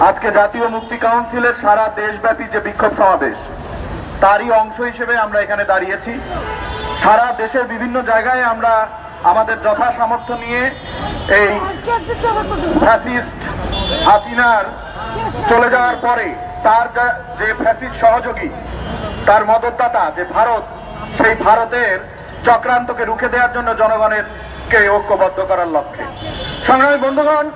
আজকে জাতীয় মুক্তি কাউন্সিলের সারা দেশব্যাপী যে বিক্ষোভ সমাবেশ, তারই অংশ হিসেবে আমরা এখানে দাঁড়িয়েছি। সারা দেশের বিভিন্ন জায়গায় আমরা আমাদের যথা সামর্থ্য নিয়ে এই ফ্যাসিস্ট হাসিনার চলে যাওয়ার পরে তার যা- ফ্যাসিস্ট সহযোগী, তার মদতদাতা যে ভারত, সেই ভারতের চক্রান্তকে রুখে দেওয়ার জন্য জনগণের কে ঐক্যবদ্ধ করার লক্ষ্যে। সংগ্রামী বন্ধুগণ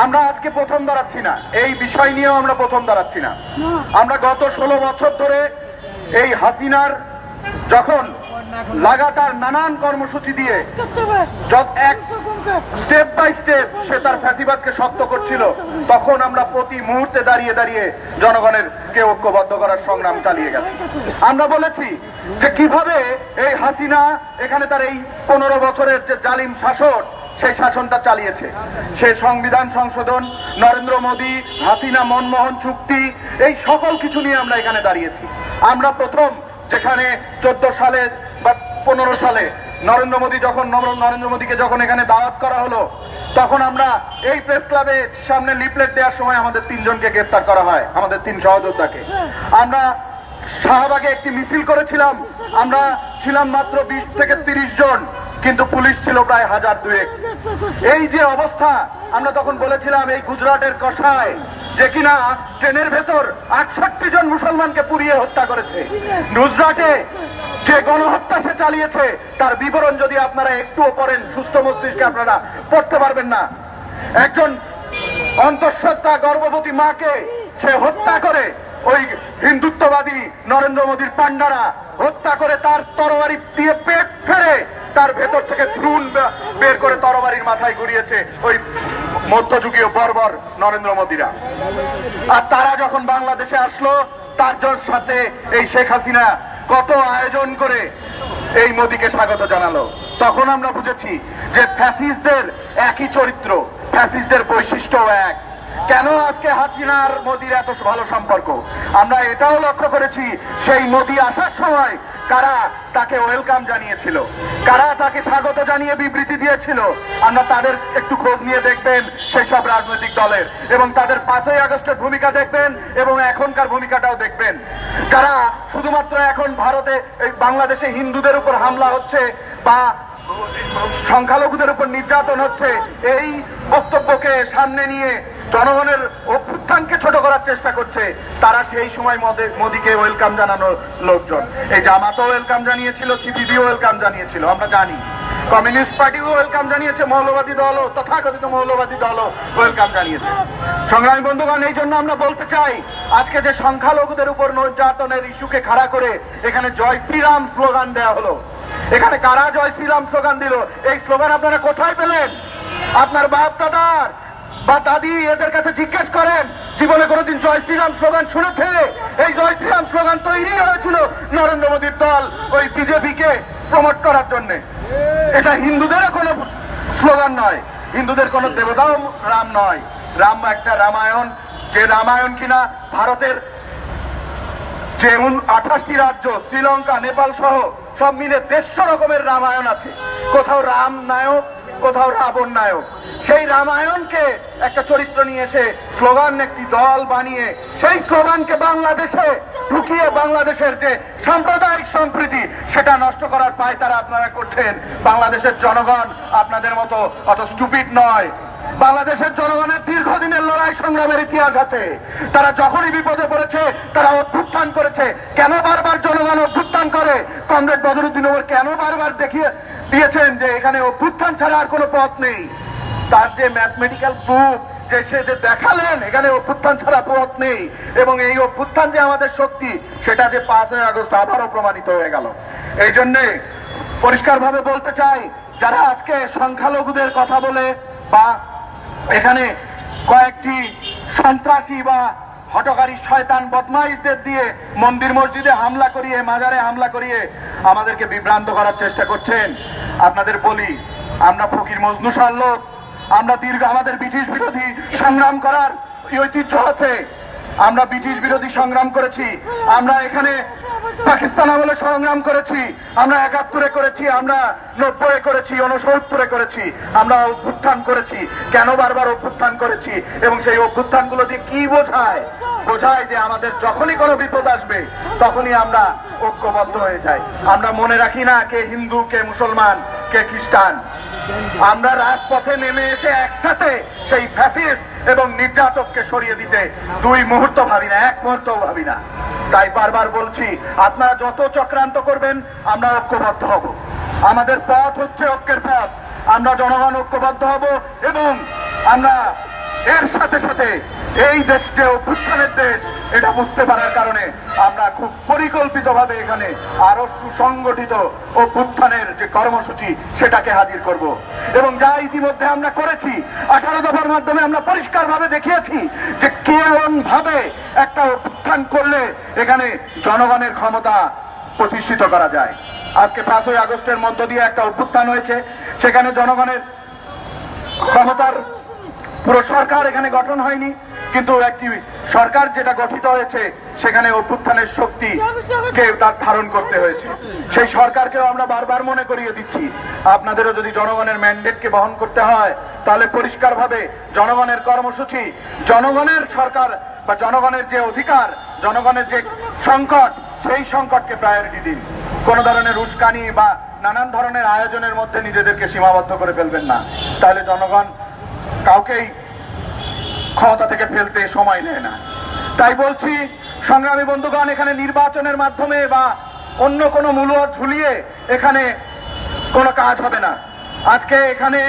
আমরা আজকে প্রথম দাঁড়াচ্ছি না। এই বিষয় নিয়েও আমরা প্রথম দাঁড়াচ্ছি না। আমরা গত ষোলো বছর ধরে এই হাসিনার যখন লাগাতার নানান কর্মসূচি দিয়ে এক স্টেপ বাই স্টেপ সে তার ফ্যাসিবাদকে শক্ত করছিল তখন আমরা প্রতি মুহূর্তে দাঁড়িয়ে দাঁড়িয়ে জনগণের কে ঐক্যবদ্ধ করার সংগ্রাম চালিয়ে গেছি। আমরা বলেছি যে কীভাবে এই হাসিনা এখানে তার এই পনেরো বছরের যে জালিম শাসন সেই শাসনটা চালিয়েছে। সে সংবিধান সংশোধন, নরেন্দ্র মোদী, হাসিনা, মনমোহন চুক্তি, এই সকল কিছু নিয়ে আমরা এখানে দাঁড়িয়েছি। আমরা প্রথম যেখানে চোদ্দ সালে বা পনেরো সালে নরেন্দ্র মোদী যখন নরেন্দ্র মোদীকে যখন এখানে দাওয়াত করা হলো, তখন আমরা এই প্রেস ক্লাবে সামনে লিফলেট দেওয়ার সময় আমাদের তিনজনকে গ্রেপ্তার করা হয়, আমাদের তিন সহযোদ্ধাকে। আমরা শাহবাগে একটি মিছিল করেছিলাম। আমরা ছিলাম মাত্র বিশ থেকে তিরিশ জন। কিন্তু পুলিশ ছিল প্রায় হাজার দুয়েক। এই যে অবস্থা, আমরা তখন বলেছিলাম এই গুজরাটের কষায় যে কিনা ট্রেনের ভেতর আটষট্টি জন মুসলমানকে পুড়িয়ে হত্যা করেছে। গুজরাটে যে গণহত্যা সে চালিয়েছে, তার বিবরণ যদি আপনারা একটুও পড়েন, সুস্থ মস্তিষ্কে আপনারা পড়তে পারবেন না। একজন অন্তঃসত্ত্বা গর্ভবতী মাকে সে হত্যা করে ওই হিন্দুত্ববাদী নরেন্দ্র মোদীর পান্ডারা হত্যা করে তার তরবারি দিয়ে পেট ফেরে তার ভেতর থেকে ভ্রূণ বের করে তরবারির মাথায় ঘুরিয়েছে ওই মধ্যযুগীয় বর্বর নরেন্দ্র মোদীরা। আর তারা যখন বাংলাদেশে আসলো, তার জন সাথে এই শেখ হাসিনা কত আয়োজন করে এই মোদীকে স্বাগত জানালো। তখন আমরা বুঝেছি যে ফ্যাসিস্টদের একই চরিত্র, ফ্যাসিস্টদের বৈশিষ্ট্য এক। কেন আজকে হাসিনার মোদির এত ভালো সম্পর্ক? আমরা এটাও লক্ষ্য করেছি, সেই মোদি আসার সময় কারা তাকে ওয়েলকাম জানিয়েছিল, কারা তাকে স্বাগত জানিয়ে বিবৃতি দিয়েছিল, আমরা তাদের একটু খোঁজ নিয়ে দেখবেন সেই সব রাজনৈতিক দলের, এবং তাদের পাঁচই আগস্টের ভূমিকা দেখবেন, এবং এখনকার ভূমিকাটাও দেখবেন। যারা শুধুমাত্র এখন ভারতে বাংলাদেশে হিন্দুদের উপর হামলা হচ্ছে, বা সংখ্যালঘুদের উপর নির্যাতন হচ্ছে, এই বক্তব্যকে সামনে নিয়ে জনগণের অভ্যুত্থানকে ছোট করার চেষ্টা করছে, তারা সেই সময় মদে- মোদীকে ওয়েলকাম জানানোর লোকজন। এই জামাতও ওয়েলকাম জানিয়েছিল সিপিবিও ওয়েলকাম জানিয়েছিল, আমরা জানি। কমিউনিস্ট পার্টিও ওয়েলকাম জানিয়েছে, মৌলবাদী দলও, তথাকথিত মৌলবাদী দলও ওয়েলকাম জানিয়েছে। সংগ্রামী বন্ধুগণ, এই জন্য আমরা বলতে চাই, আজকে যে সংখ্যালঘুদের উপর নির্যাতনের ইস্যুকে খাড়া করে এখানে জয় শ্রীরাম স্লোগান দেওয়া হলো। এখানে কারা জয় শ্রীরাম স্লোগান দিল? এই স্লোগান আপনারা কোথায় পেলেন? আপনার বাপ দাদার বা দাদি, এদের কাছে জিজ্ঞেস করেন, জীবনে কোনোদিন জয় শ্রীরাম স্লোগান শুনেছে? এই জয় শ্রীরাম স্লোগান তৈরি হয়েছিল নরেন্দ্র মোদীর দল, ওই বিজেপিকে প্রমোট করার জন্য। এটা হিন্দুদের কোনো স্লোগান নয়। হিন্দুদের কোনো দেবতাও রাম নয়। রাম একটা রামায়ণ। যে রামায়ণ কিনা ভারতের যেমন আঠাশটি রাজ্য, শ্রীলঙ্কা, নেপাল সহ সব মিলে দেড়শো রকমের রামায়ণ আছে। কোথাও রাম নায়ক কোথাও রাবণ নায়ক। সেই রামায়ণকে একটা চরিত্র নিয়ে এসে স্লোগান, একটি দল বানিয়ে সেই স্লোগানকে বাংলাদেশে ঢুকিয়ে বাংলাদেশের যে সাম্প্রদায়িক সম্প্রীতি, সেটা নষ্ট করার পায় তারা আপনারা করছেন। বাংলাদেশের জনগণ আপনাদের মতো অত স্টুপিড নয়। বাংলাদেশের জনগণের দীর্ঘদিনের লড়াই সংগ্রামের ইতিহাস আছে। তারা যখনই বিপদে পড়েছে, তারা অভ্যুত্থান করেছে। কেন বারবার জনগণ অভ্যুত্থান করে? কমরেড বদরুদ্দিন কেন বারবার দেখিয়ে দিয়েছেন যে এখানে অভ্যুত্থান ছাড়া আর কোনো পথ নেই। তার যে ম্যাথমেটিক্যাল প্রুফ যে সে যে দেখালেন, এখানে অভ্যুত্থান ছাড়া পথ নেই। এবং এই অভ্যুত্থান যে আমাদের শক্তি, সেটা যে পাঁচই আগস্ট আবারও প্রমাণিত হয়ে গেল। এই জন্যে পরিষ্কারভাবে বলতে চাই, যারা আজকে সংখ্যালঘুদের কথা বলে বা এখানে কয়েকটি সন্ত্রাসী বা হটকারী শয়তান বদমাইশদের দিয়ে মন্দির মসজিদে হামলা করিয়ে, মাজারে হামলা করিয়ে আমাদেরকে বিভ্রান্ত করার চেষ্টা করছেন আপনাদের বলি, আমরা ফকির মজনু লোক, আমরা দীর্ঘ আমাদের ব্রিটিশ বিরোধী সংগ্রাম করার ঐতিহ্য আছে। আমরা ব্রিটিশ বিরোধী সংগ্রাম করেছি। আমরা এখানে পাকিস্তান আমলে সংগ্রাম করেছি, আমরা একাত্তরে করেছি, আমরা নব্বই করেছি উনসত্তরে করেছি, আমরা অভ্যুত্থান করেছি। কেন বারবার অভ্যুত্থান করেছি? এবং সেই অভ্যুত্থানগুলো দিয়ে কি বোঝায়? বোঝায় যে আমাদের যখনই কোনো বিপদ আসবে, তখনই আমরা ঐক্যবদ্ধ হয়ে যাই। আমরা মনে রাখি না কে হিন্দু, কে মুসলমান, কে খ্রিস্টান। আমরা রাজপথে নেমে এসে একসাথে সেই ফ্যাসিস্ট এবং নির্যাতককে সরিয়ে দিতে দুই মুহূর্ত ভাবি না, এক মুহূর্ত ভাবি না। তাই বারবার বলছি, আপনারা যত চক্রান্ত করবেন, আমরা ঐক্যবদ্ধ হব। আমাদের পথ হচ্ছে ঐক্যের পথ। আমরা জনগণ ঐক্যবদ্ধ হব এবং আমরা এর সাথে সাথে এই দেশ যে অভ্যুত্থানের দেশ, এটা বুঝতে পারার কারণে আমরা খুব পরিকল্পিতভাবে এখানে আরও সুসংগঠিত অভ্যুত্থানের যে কর্মসূচি, সেটাকে হাজির করব। এবং যা ইতিমধ্যে আমরা করেছি, আঠারো দফার মাধ্যমে আমরা পরিষ্কারভাবে দেখিয়েছি যে ভাবে একটা অভ্যুত্থান করলে এখানে জনগণের ক্ষমতা প্রতিষ্ঠিত করা যায়। আজকে পাঁচই আগস্টের মধ্য দিয়ে একটা অভ্যুত্থান হয়েছে, সেখানে জনগণের ক্ষমতার পুরো সরকার এখানে গঠন হয়নি। কিন্তু একটি সরকার যেটা গঠিত হয়েছে, সেখানে অভ্যুত্থানের শক্তি কে তার ধারণ করতে হয়েছে। সেই সরকারকেও আমরা বারবার মনে করিয়ে দিচ্ছি। আপনাদেরও যদি জনগণের ম্যান্ডেটকে বহন করতে হয়, তাহলে পরিষ্কারভাবে জনগণের কর্মসূচি, জনগণের সরকার বা জনগণের যে অধিকার, জনগণের যে সংকট, সেই সংকটকে প্রায়োরিটি দিন। কোন ধরনের উস্কানি বা নানান ধরনের আয়োজনের মধ্যে নিজেদেরকে সীমাবদ্ধ করে ফেলবেন না। তাহলে জনগণ কাউকেই ক্ষমতা থেকে ফেলতে সময় নেয় না। তাই বলছি, সংগ্রামী বন্ধুগণ, এখানে নির্বাচনের মাধ্যমে বা অন্য কোনো মূল্য ঝুলিয়ে এখানে কোনো কাজ হবে না। আজকে এখানে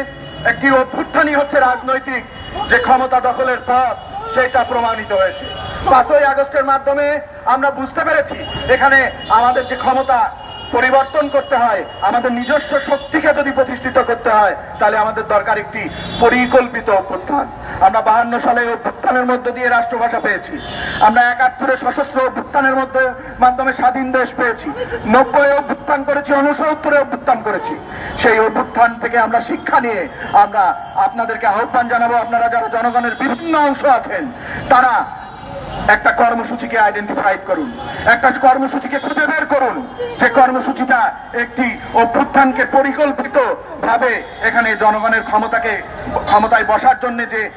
একটি অভ্যুত্থানই হচ্ছে রাজনৈতিক যে ক্ষমতা দখলের পথ সেটা প্রমাণিত হয়েছে। পাঁচই আগস্টের মাধ্যমে আমরা বুঝতে পেরেছি, এখানে আমাদের যে ক্ষমতা পরিবর্তন করতে হয়, আমাদের নিজস্ব শক্তিকে যদি প্রতিষ্ঠিত করতে হয়, তাহলে আমাদের দরকার একটি পরিকল্পিত অভ্যুত্থান। আমরা বাহান্ন সালে অভ্যুত্থানের মধ্য দিয়ে রাষ্ট্রভাষা পেয়েছি। আমরা একাত্তরে সশস্ত্র অভ্যুত্থানের মধ্যে মাধ্যমে স্বাধীন দেশ পেয়েছি। নব্বই অভ্যুত্থান করেছি উনসত্তরে অভ্যুত্থান করেছি। সেই অভ্যুত্থান থেকে আমরা শিক্ষা নিয়ে আমরা আপনাদেরকে আহ্বান জানাব, আপনারা যারা জনগণের বিভিন্ন অংশ আছেন, তারা একটা কর্মসূচিকে আইডেন্টিফাই করুন। একটা কর্মসূচিকে খুঁজে বের করুন। যে কর্মসূচিটা একটি অভ্যুত্থানকে পরিকল্পিত ভাবে এখানে জনগণের ক্ষমতাকে, ক্ষমতায় বসার জন্য যে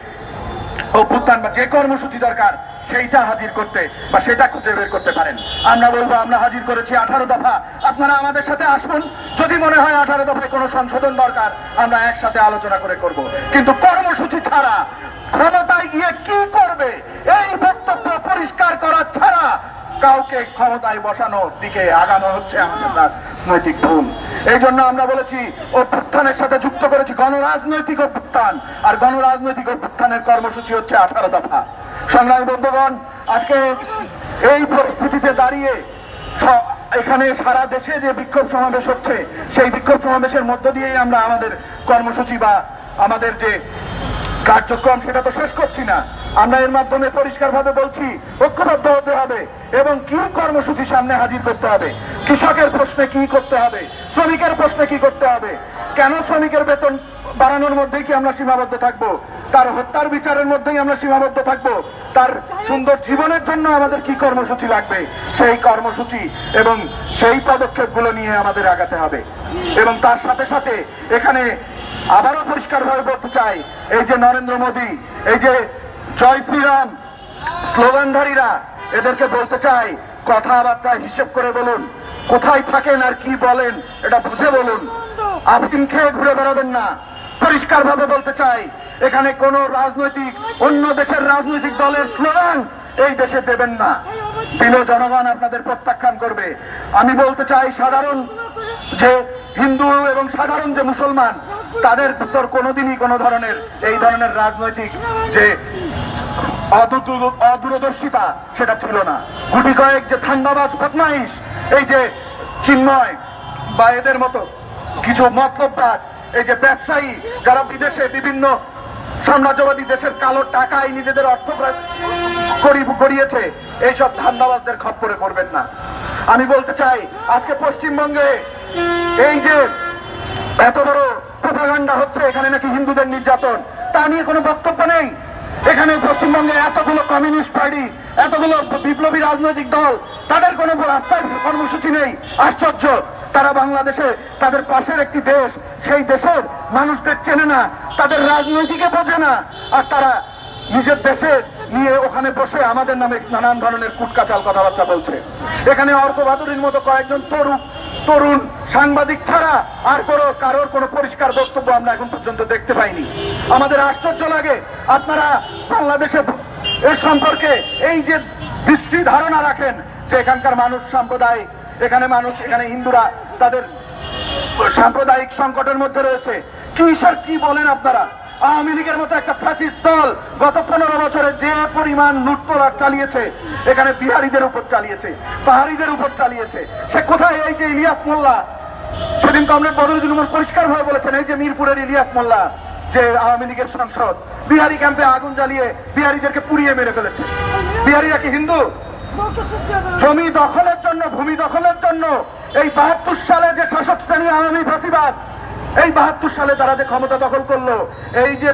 অভ্যুত্থান বা যে কর্মসূচি দরকার, সেইটা হাজির করতে বা সেটা খুঁজে বের করতে পারেন। আমরা বলব, আমরা হাজির করেছি আঠারো দফা। আপনারা আমাদের সাথে আসুন। যদি মনে হয় আঠারো দফায় কোনো সংশোধন দরকার, আমরা একসাথে আলোচনা করে করব। কিন্তু কর্মসূচি ছাড়া, ক্ষমতায় গিয়ে কি করবে? এই বক্তব্য পরিষ্কার করা ছাড়া কাউকে ক্ষমতায় বসানোর দিকে আগানো হচ্ছে আমাদের রাজনৈতিক ভুল এই জন্য আমরা বলেছি, অভ্যুত্থানের সাথে যুক্ত করেছি গণরাজনৈতিক অভ্যুত্থান। আর গণরাজনৈতিক অভ্যুত্থানের কর্মসূচি হচ্ছে আঠারো দফা। সংগ্রামী বন্ধুগণ, আজকে এই পরিস্থিতিতে দাঁড়িয়ে এখানে সারা দেশে যে বিক্ষোভ সমাবেশ হচ্ছে, সেই বিক্ষোভ সমাবেশের মধ্য দিয়েই আমরা আমাদের কর্মসূচি বা আমাদের যে কার্যক্রম, সেটা তো শেষ করছি না। আমরা এর মাধ্যমে পরিষ্কারভাবে বলছি, ঐক্যবদ্ধ হতে হবে এবং কি কর্মসূচি সামনে হাজির করতে হবে? কৃষকের প্রশ্নে কি করতে হবে? শ্রমিকের প্রশ্নে কি করতে হবে? কেন শ্রমিকের বেতন বাড়ানোর মধ্যেই কি আমরা সীমাবদ্ধ থাকব? তার হত্যার বিচারের মধ্যেই আমরা সীমাবদ্ধ থাকব? তার সুন্দর জীবনের জন্য আমাদের কি কর্মসূচি লাগবে? সেই কর্মসূচি এবং সেই পদক্ষেপগুলো নিয়ে আমাদের আগাতে হবে। এবং তার সাথে সাথে এখানে আবারও পরিষ্কারভাবে বলতে চাই, এই যে নরেন্দ্র মোদী, এই যে জয় শ্রীরাম। স্লোগানধারীরা, এদেরকে বলতে চাই কথাবার্তা হিসেব করে বলুন, কোথায় থাকেন আর কি বলেন, এটা বুঝে বলুন। আফিম খেয়ে ঘুরে বেড়াবেন না। পরিষ্কার ভাবে বলতে চাই, এখানে কোন রাজনৈতিক, অন্য দেশের রাজনৈতিক দলের স্লোগান এই দেশে দেবেন না। দিলেও জনগণ আপনাদের প্রত্যাখ্যান করবে। আমি বলতে চাই, সাধারণ যে হিন্দু এবং সাধারণ যে মুসলমান, তাদের ভিতর কোনোদিনই কোনো ধরনের, এই ধরনের রাজনৈতিক যে অদূরদর্শিতা সেটা ছিল না। গুটি কয়েক যে ঠান্ডাবাজ বদমাইশ, এই যে চিন্ময় বা এদের মতো কিছু মতলববাজ, এই যে ব্যবসায়ী যারা বিদেশে বিভিন্ন সাম্রাজ্যবাদী দেশের কালো টাকায় নিজেদের অর্থ করিয়েছে এইসব ধান্দাবাজদের খপ্পরে করবেন না। আমি বলতে চাই, আজকে পশ্চিমবঙ্গে এই যে এত বড় প্রপাগান্ডা হচ্ছে, এখানে নাকি হিন্দুদের নির্যাতন, তা নিয়ে কোনো বক্তব্য নেই? এখানে পশ্চিমবঙ্গে এতগুলো কমিউনিস্ট পার্টি, এতগুলো বিপ্লবী রাজনৈতিক দল, তাদের কোনো রাস্তায় কর্মসূচি নেই। আশ্চর্য! তারা বাংলাদেশে তাদের পাশের একটি দেশ, সেই দেশের মানুষদের চেনে না, তাদের রাজনৈতিকে বোঝে না। আর তারা নিজের দেশে নিয়ে ওখানে বসে আমাদের নামে নানান ধরনের কুটকাচাল কথাবার্তা বলছে। এখানে অর্ক বাদুরীর মতো কয়েকজন তরুণ তরুণ সাংবাদিক ছাড়া আর কোনো কারোর কোনো পরিষ্কার বক্তব্য আমরা এখন পর্যন্ত দেখতে পাইনি। আমাদের আশ্চর্য লাগে আপনারা বাংলাদেশে এর সম্পর্কে এই যে বিশ্রী ধারণা রাখেন যে এখানকার মানুষ সাম্প্রদায়িক, এখানে মানুষ, এখানে হিন্দুরা তাদের সাম্প্রদায়িক সংকটের মধ্যে রয়েছে। কিসের কি বলেন আপনারা? আওয়ামী লীগের মতো একটা ফ্যাসিস্ট দল গত পনেরো বছরে যে পরিমাণ লুটতরাট চালিয়েছে, এখানে বিহারীদের উপর চালিয়েছে, পাহাড়িদের উপর চালিয়েছে। সে কোথায়? এই যে ইলিয়াস মোল্লা, সেদিন কমরেড বদরুদ্দিন উমর পরিষ্কার ভাবে বলেছেন, এই যে মিরপুরের ইলিয়াস মোল্লা, যে আওয়ামী লীগের সংসদ, বিহারি ক্যাম্পে আগুন জ্বালিয়ে বিহারিদেরকে পুড়িয়ে মেরে ফেলেছে। বিহারিরা কি হিন্দু? জমি দখলের জন্য, ভূমি দখলের জন্য, এই বাহাত্তর সালে যে শাসক শ্রেণি আওয়ামী ফাঁসিবাদ এই বাহাত্তর সালে তারা যে ক্ষমতা দখল করল, এই যে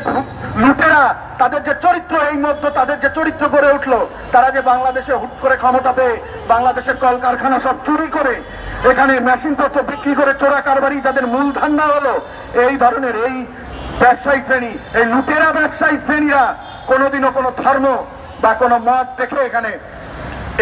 লুটেরা, তাদের যে চরিত্র এই মধ্য তাদের যে চরিত্র গড়ে উঠল, তারা যে বাংলাদেশে হুট করে ক্ষমতা পেয়ে বাংলাদেশের কলকারখানা সব চুরি করে, এখানে মেশিন পত্র বিক্রি করে চোরা কারবারি তাদের মূল ধান্দা হলো, এই ধরনের এই ব্যবসায়ী শ্রেণি, এই লুটেরা ব্যবসায়ী শ্রেণীরা কোনোদিনও কোনো ধর্ম বা কোনো মত দেখে এখানে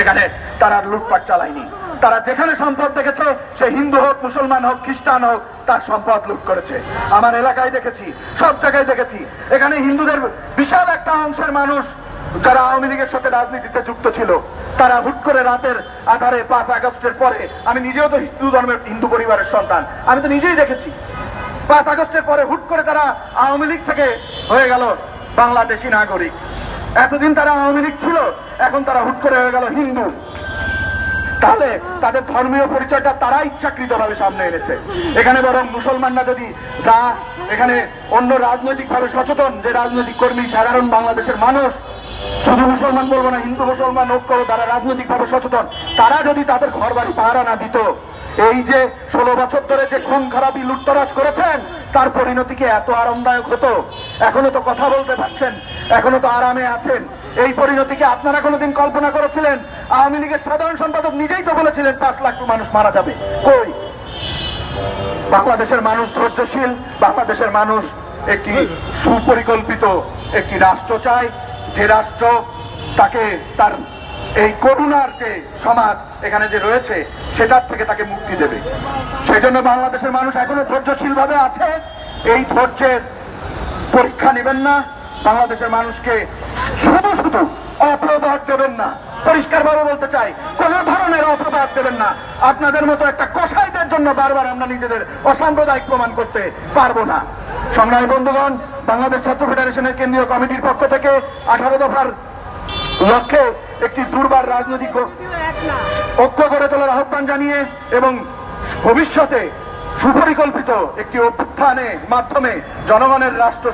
এখানে তারা লুটপাট চালায়নি। তারা যেখানে সম্পদ দেখেছে, সে হিন্দু হোক, মুসলমান হোক, খ্রিস্টান হোক, তার সম্পদ লুট করেছে। আমার এলাকায় দেখেছি, সব জায়গায় দেখেছি। এখানে হিন্দুদের বিশাল একটা অংশের মানুষ, যারা আওয়ামী লীগের সাথে রাজনীতিতে যুক্ত ছিল, তারা হুট করে রাতের আধারে পাঁচ আগস্টের পরে, আমি নিজেও তো হিন্দু ধর্মের, হিন্দু পরিবারের সন্তান, আমি তো নিজেই দেখেছি। পাঁচ আগস্টের পরে হুট করে তারা আওয়ামী লীগ থেকে হয়ে গেল বাংলাদেশি নাগরিক। এতদিন তারা আওয়ামী লীগ ছিল, এখন তারা হুট করে হয়ে গেল হিন্দু। তাহলে তাদের ধর্মীয় পরিচয়টা তারা ইচ্ছাকৃত ভাবে সামনে এনেছে। এখানে বরং মুসলমানরা যদি তা এখানে অন্য রাজনৈতিক ভাবে সচেতন, যে রাজনৈতিক কর্মী সাধারণ বাংলাদেশের মানুষ, শুধু মুসলমান বলব না, হিন্দু, মুসলমান ঐক্য তারা রাজনৈতিক ভাবে সচেতন, তারা যদি তাদের ঘর বাড়ি পাহারা না দিত, এই যে ষোলো বছর ধরে যে খুন, খারাপি, লুটতরাজ করেছেন, তার পরিণতি কি এত আরামদায়ক হতো? এখনও তো কথা বলতে পারছেন, এখনও তো আরামে আছেন। এই পরিণতিকে আপনারা কোনোদিন কল্পনা করেছিলেন? আওয়ামী লীগের সাধারণ সম্পাদক নিজেই তো বলেছিলেন, পাঁচ লাখ মানুষ মারা যাবে। কই? বাংলাদেশের মানুষ ধৈর্যশীল, বাংলাদেশের মানুষ একটি সুপরিকল্পিত একটি রাষ্ট্র চায়। যে রাষ্ট্র তাকে তার এই করুণার যে সমাজ এখানে যে রয়েছে, সেটার থেকে তাকে মুক্তি দেবে। সেই জন্য বাংলাদেশের মানুষ এখনও ধৈর্যশীল ভাবে আছে। এই ধৈর্যের পরীক্ষা নেবেন না। বাংলাদেশের মানুষকে শুধু শুধু অপ্রবাদ দেবেন না। পরিষ্কার ভাবে বলতে চাই, কোন ধরনের অপ্রবাদ দেবেন না। আপনাদের মতো একটা কসাইদের জন্য বারবার আমরা নিজেদের অসাম্প্রদায়িক প্রমাণ করতে পারব না। সংগ্রামী বন্ধুগণ, বাংলাদেশ ছাত্র ফেডারেশনের কেন্দ্রীয় কমিটির পক্ষ থেকে আঠারো দফার লক্ষ্যে একটি দুর্বার রাজনৈতিক ঐক্য গড়ে তোলার আহ্বান জানিয়ে এবং ভবিষ্যতে সুপরিকল্পিত একটি অভ্যুত্থানে মাধ্যমে জনগণের রাষ্ট্র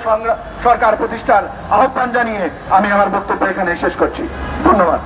সরকার প্রতিষ্ঠার আহ্বান জানিয়ে আমি আমার বক্তব্য এখানে শেষ করছি। ধন্যবাদ।